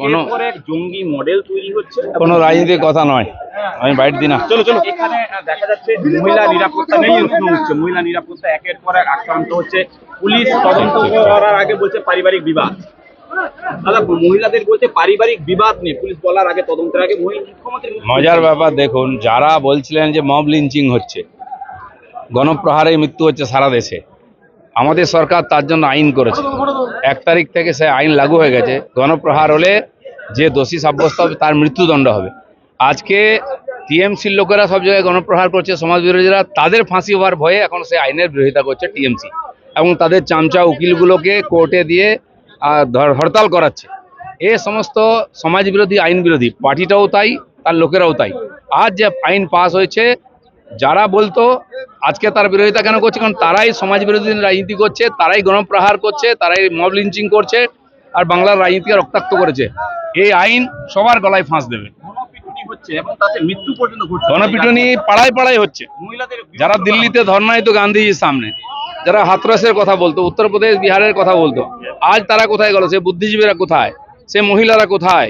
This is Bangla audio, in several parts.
কোনো জঙ্গি মডেল তৈরি হচ্ছে কোনো রাজনীতির কথা নয়। আমি বাইট দিই না চলো চলো। এখানে দেখা যাচ্ছে মহিলা নিরাপত্তা নেই প্রশ্ন মহিলা নিরাপত্তা একের পর এক আক্রান্ত হচ্ছে। পুলিশ তদন্ত করার আগে বলছে পারিবারিক বিবাদ। দাদা মহিলাদের বলছে পারিবারিক বিবাদ নেই। পুলিশ বলার আগে তদন্তের আগে মজার ব্যাপার দেখুন যারা বলছিলেন যে মব লিঞ্চিং হচ্ছে গণপ্রহারে মৃত্যু হচ্ছে সারা দেশে আমাদের সরকার তার জন্য আইন করেছে। এক তারিখ থেকে সে আইন লাগু হয়ে গেছে। গণপ্রহার হলে যে দোষী সাব্যস্ত হবে, তার মৃত্যুদণ্ড হবে। আজকে টিএমসির লোকেরা সব জায়গায় গণপ্রহার করছে, সমাজ বিরোধীরা, তাদের ফাঁসি হওয়ার ভয়ে এখন সে আইনের বিরোধিতা করছে টিএমসি এবং তাদের চামচা উকিলগুলোকে কোর্টে দিয়ে হরতাল করাচ্ছে। এ সমস্ত সমাজ বিরোধী, আইন বিরোধী, পার্টিটাও তাই, তার লোকেরাও তাই। আজ যে আইন পাস হয়েছে যারা বলতো আজকে তার বিরোধিতা কেন করছে কারণ তারাই সমাজ বিরোধী রাজনীতি করছে তারাই গণপ্রহার করছে তারাই মব লিঞ্চিং করছে আর বাংলার রাজনীতিকে রক্তাক্ত করেছে। এই আইন সবার গলায় ফাঁস দেবে। গণপিটুনি পাড়ায় পাড়ায় হচ্ছে। যারা দিল্লিতে ধর্নায় তো গান্ধীজির সামনে যারা হাতরাসের কথা বলতো উত্তরপ্রদেশ বিহারের কথা বলতো আজ তারা কোথায় গেল? সে বুদ্ধিজীবীরা কোথায়? সে মহিলারা কোথায়?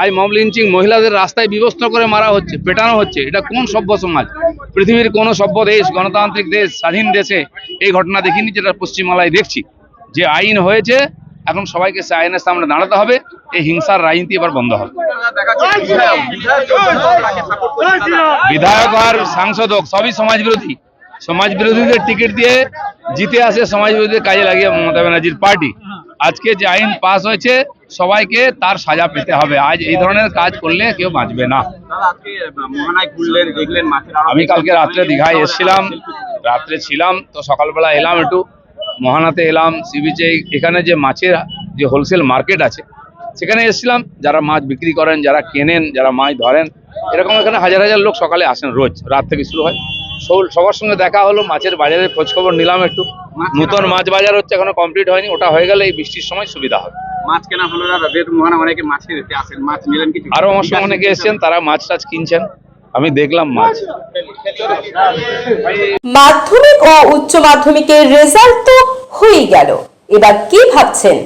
আজ মব লিঞ্চিং মহিলাদের রাস্তায় বিবস্ত্র করে মারা হচ্ছে পেটানো হচ্ছে। এটা কোন সভ্য সমাজ? পৃথিবীর কোন সভ্য দেশ, গণতান্ত্রিক দেশ, স্বাধীন দেশে এই ঘটনা দেখিনি যেটা পশ্চিমবাংলায় দেখছি। যে আইন হয়েছে, এখন সবাইকে সে আইনের সামনে দাঁড়াতে হবে। এই হিংসার রাজনীতি এবার বন্ধ হবে। বিধায়ক আর সাংসদ হোক সবই সমাজ বিরোধী। সমাজ বিরোধীদের টিকিট দিয়ে জিতে আসে সমাজ বিরোধীদের কাজে লাগিয়ে মমতা ব্যানার্জির পার্টি। আজকে যে আইন পাস হয়েছে সবাইকে তার সাজা পেতে হবে। আজ এই ধরনের কাজ করলে কেউ বাঁচবে না। আমি কালকে রাত্রে দীঘায় এসেছিলাম রাত্রে ছিলাম তো সকালবেলা এলাম একটু মহানাতে এলাম সি বিচে এখানে যে মাছের যে হোলসেল মার্কেট আছে সেখানে এসেছিলাম যারা মাছ বিক্রি করেন যারা কেনেন যারা মাছ ধরেন এরকম এখানে হাজার হাজার লোক সকালে আসেন রোজ রাত থেকে শুরু হয়। সবার সঙ্গে দেখা হলো মাছের বাজারের খোঁজ খবর নিলাম একটু। নতুন মাছ বাজার হচ্ছে এখনও কমপ্লিট হয়নি ওটা হয়ে গেলে এই বৃষ্টির সময় সুবিধা হবে। মাছ কেনা হলো দাদা যেহেতু মহানা অনেকে মাছের এতে আসেন মাছ নিলেন কিছু আরও আমার সঙ্গে অনেকে এসেছেন তারা মাছ টাছ কিনছেন। আমি দেখলাম মাছ। মাধ্যমিক ও উচ্চ মাধ্যমিকের রেজাল্ট তো হয়েই গেল। এবার কি ভাবছেন?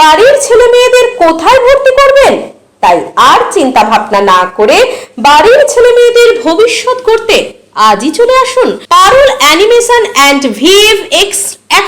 বাড়ির ছেলে মেয়েদের কোথায় ভর্তি করবেন? তাই আর চিন্তা ভাবনা না করে বাড়ির ছেলে মেয়েদের ভবিষ্যৎ করতে আজই চলে আসুন Parul animation and VFX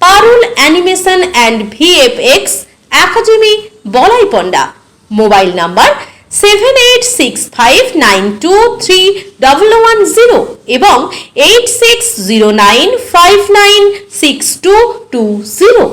Parul animation and VFX academy Balai Panda mobile number seven eight six five nine two three double one zero এবং eight six zero nine five nine six two two zero.